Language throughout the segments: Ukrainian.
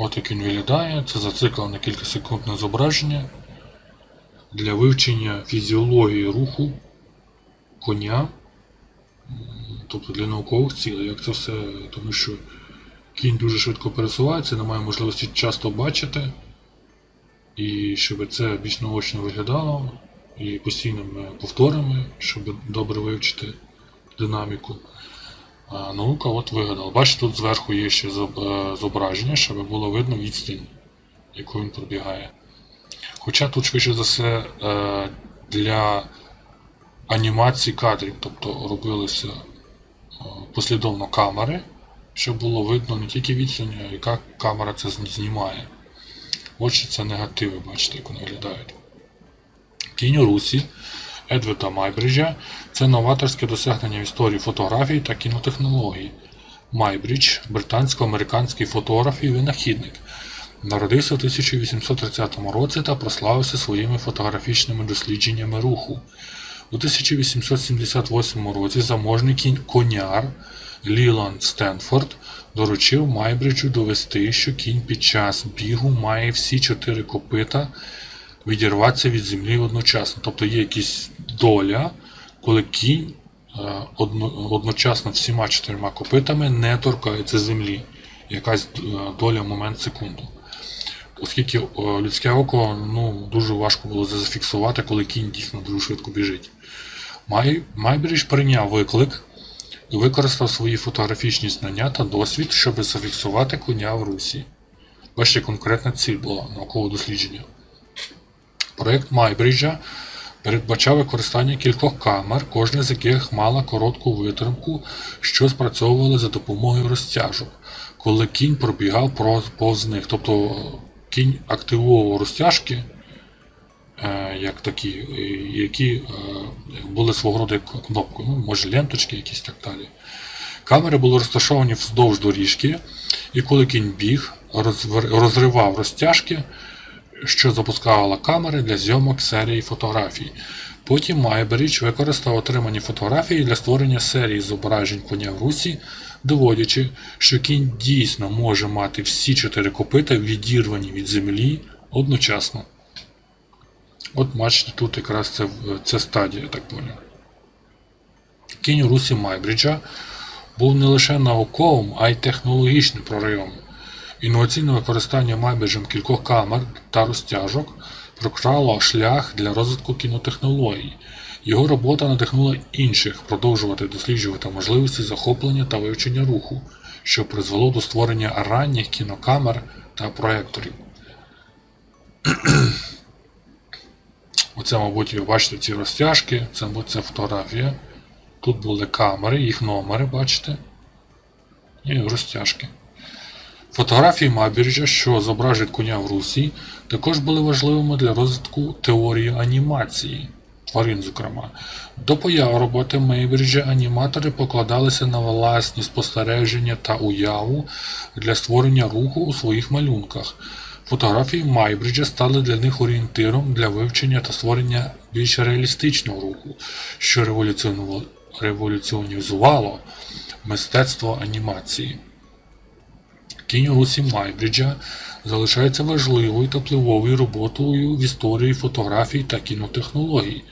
От як він виглядає, це зациклене кількасекундне зображення для вивчення фізіології руху коня, тобто для наукових цілей. Як це все, тому що кінь дуже швидко пересувається, немає можливості часто бачити. І щоб це більш наочно виглядало, і постійними повторами, щоб добре вивчити динаміку. А наука от вигадала. Бачите, тут зверху є ще е, зображення, щоб було видно відстань, яку він пробігає. Хоча тут швидше за все е, для анімації кадрів, тобто робилися е, послідовно камери, щоб було видно не тільки відстань, а яка камера це знімає. Що це негативи, бачите, як вони виглядають. Кінь у Русі Едварда Майбриджа це новаторське досягнення в історії фотографії та кінотехнологій. Майбридж – британсько-американський фотограф і винахідник. Народився у 1830 році та прославився своїми фотографічними дослідженнями руху. У 1878 році заможний кінь коняр Ліланд Стенфорд доручив Майбриджу довести, що кінь під час бігу має всі чотири копита відірватися від землі одночасно. Тобто є якась доля, коли кінь е, одночасно всіма чотирма копитами не торкається землі. Якась е, доля в момент секунду. Оскільки е, людське око ну, дуже важко було зафіксувати, коли кінь дійсно дуже швидко біжить. Май, Майбридж прийняв виклик і використав свої фотографічні знання та досвід, щоб зафіксувати коня в Русі. Бачите, конкретна ціль була наукове дослідження. Проєкт Майбриджа передбачав використання кількох камер, кожна з яких мала коротку витримку, що спрацьовували за допомогою розтяжок, коли кінь пробігав повз них. Тобто кінь активував розтяжки, е, як такі, е, які е, були свого роду кнопкою, ну, може ленточки якісь так далі. Камери були розташовані вздовж доріжки, і коли кінь біг, розривав розтяжки, що запускала камери для зйомок серії фотографій. Потім Майбридж використав отримані фотографії для створення серії зображень коня в русі, доводячи, що кінь дійсно може мати всі чотири копита відірвані від землі одночасно. От бачите, тут якраз це, це стадія, так поняв. Кінь у русі Майбриджа був не лише науковим, а й технологічним проривом. Інноваційне використання Майбриджем кількох камер та розтяжок прокрало шлях для розвитку кінотехнологій. Його робота надихнула інших продовжувати досліджувати можливості захоплення та вивчення руху, що призвело до створення ранніх кінокамер та проекторів. Оце, мабуть, ви бачите ці розтяжки, це, мабуть, це фотографія. Тут були камери, їх номери, бачите. І розтяжки. Фотографії Мабіржа, що зображують коня в Русі, також були важливими для розвитку теорії анімації, тварин, зокрема. До появи роботи Мейбриджа аніматори покладалися на власні спостереження та уяву для створення руху у своїх малюнках. Фотографії Майбриджа стали для них орієнтиром для вивчення та створення більш реалістичного руху, що революціонізувало мистецтво анімації. Кінь Русі Майбриджа залишається важливою та впливовою роботою в історії фотографій та кінотехнологій.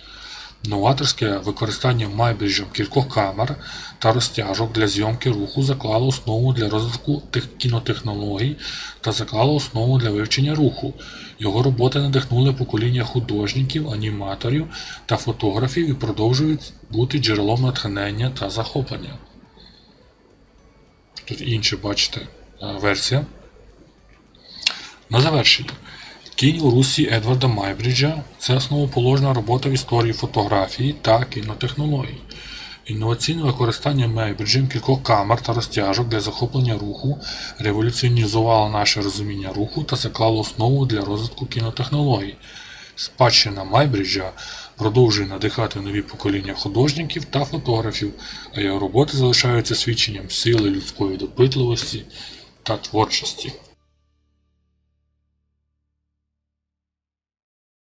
Новаторське використання Майбриджем кількох камер та розтяжок для зйомки руху заклало основу для розвитку тих кінотехнологій та заклало основу для вивчення руху. Його роботи надихнули покоління художників, аніматорів та фотографів і продовжують бути джерелом натхнення та захоплення. Тут інше, бачите, версія. На завершення. Кінь у русі Едварда Майбриджа це основоположна робота в історії фотографії та кінотехнологій. Інноваційне використання Майбриджем кількох камер та розтяжок для захоплення руху революціонізувало наше розуміння руху та заклало основу для розвитку кінотехнологій. Спадщина Майбриджа продовжує надихати нові покоління художників та фотографів, а його роботи залишаються свідченням сили людської допитливості та творчості.